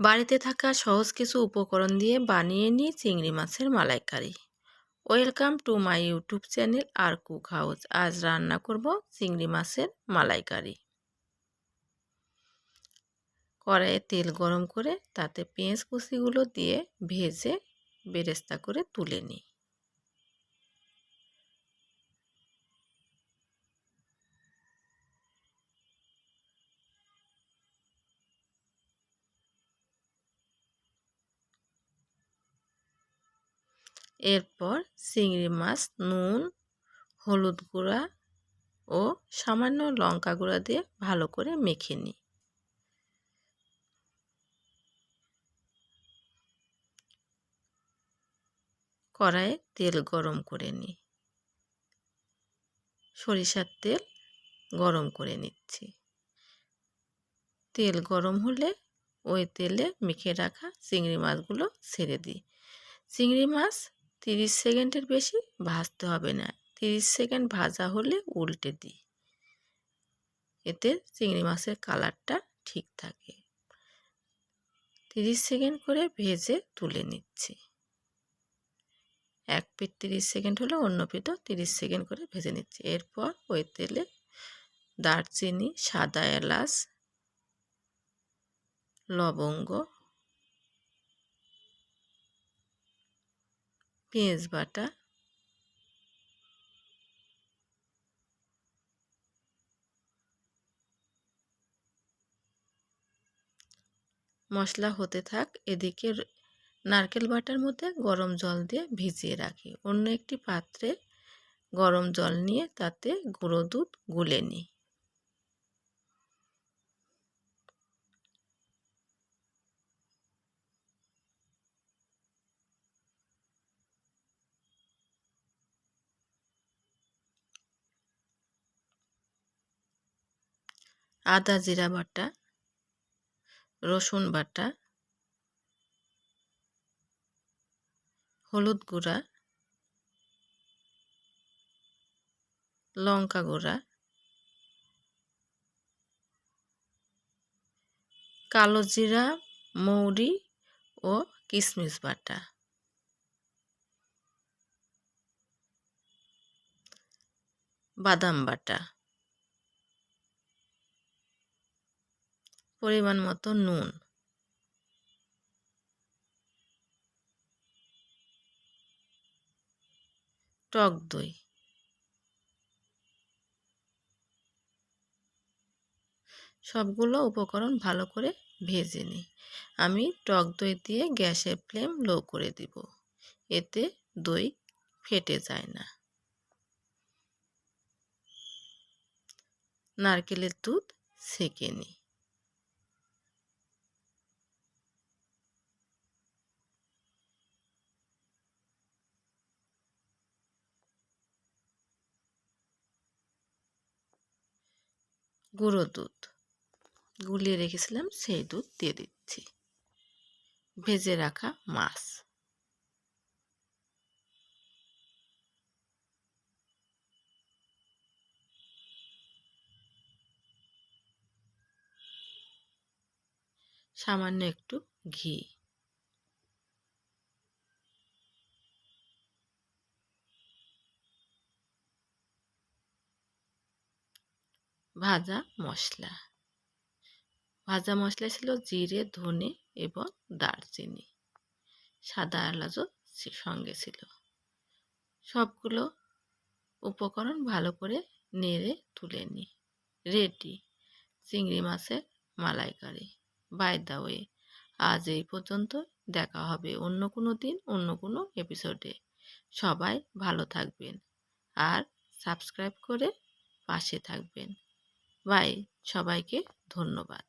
বাড়িতে থাকা সহজ কিছু উপকরণ দিয়ে বানিয়ে নিই চিংড়ি মাছের malaikari. Welcome to my YouTube channel R cook house. আজ রান্না করব চিংড়ি মাছের মালাইকারি। কড়াইয়ে তেল গরম করে তাতে পেঁয়াজ কুচিগুলো দিয়ে ভেজে বেরেস্তা করে তুলে নিই। এরপর চিংড়ি মাছ, নুন, হলুদ গুঁড়া ও সামান্য লঙ্কা গুঁড়া দিয়ে ভালো করে মেখে নিই। কড়াইয়ে তেল গরম করে নিই। সরিষার তেল গরম করে নিচ্ছি। তেল গরম হলে ওই তেলে মেখে রাখা চিংড়ি মাছগুলো ছেড়ে দিই। চিংড়ি মাছ তিরিশ সেকেন্ডের বেশি ভাজতে হবে না। তিরিশ সেকেন্ড ভাজা হলে উল্টে দিই। এতে চিংড়ি মাছের কালারটা ঠিক থাকে। তিরিশ সেকেন্ড করে ভেজে তুলে নিচ্ছি। এক পিঠ তিরিশ সেকেন্ড হলে, অন্য পিঠও তিরিশ সেকেন্ড করে ভেজে নিচ্ছি। এরপর ওই তেলে দারচিনি, সাদা এলাচ, লবঙ্গ পেঁয়াজ বাটা। মশলা হতে থাক, এদিকে নারকেল বাটার মধ্যে গরম জল দিয়ে ভিজিয়ে রাখি। অন্য একটি পাত্রে গরম জল নিয়ে তাতে গুঁড়ো দুধ গুলে নিই। আদা জিরা বাটা, রসুন বাটা, হলুদ গুঁড়া, লঙ্কা গুঁড়া, কালো জিরা, মৌরি ও কিশমিশ বাটা। বাদাম বাটা। পরিমাণ মতো নুন। টক দই। সবগুলো উপকরণ ভালো করে ভেজে নিই। আমি টক দই দিয়ে গ্যাসের ফ্লেম লো করে দিব। এতে দই ফেটে যায় না। নারকেলের দুধ সেকে নিই। গুঁড়ো দুধ। গুলিয়ে রেখেছিলাম সেই দুধ দিয়ে দিচ্ছি। ভেজে রাখা মাছ। সামান্য একটু ঘি। ভাজা মশলা। ভাজা মশলা ছিল জিরে, ধনে এবং দারচিনি। সাদা এলাচও সঙ্গে ছিল। সবগুলো উপকরণ ভালো করে নেড়ে তুলে নিই রেডি। চিংড়ি মাছের মালাইকারি। By the way. আজ এই পর্যন্ত দেখা হবে অন্য কোনো দিন, অন্য কোনো এপিসোডে। সবাই ভালো থাকবেন। আর সাবস্ক্রাইব করে পাশে থাকবেন। বাই সবাইকে ধন্যবাদ।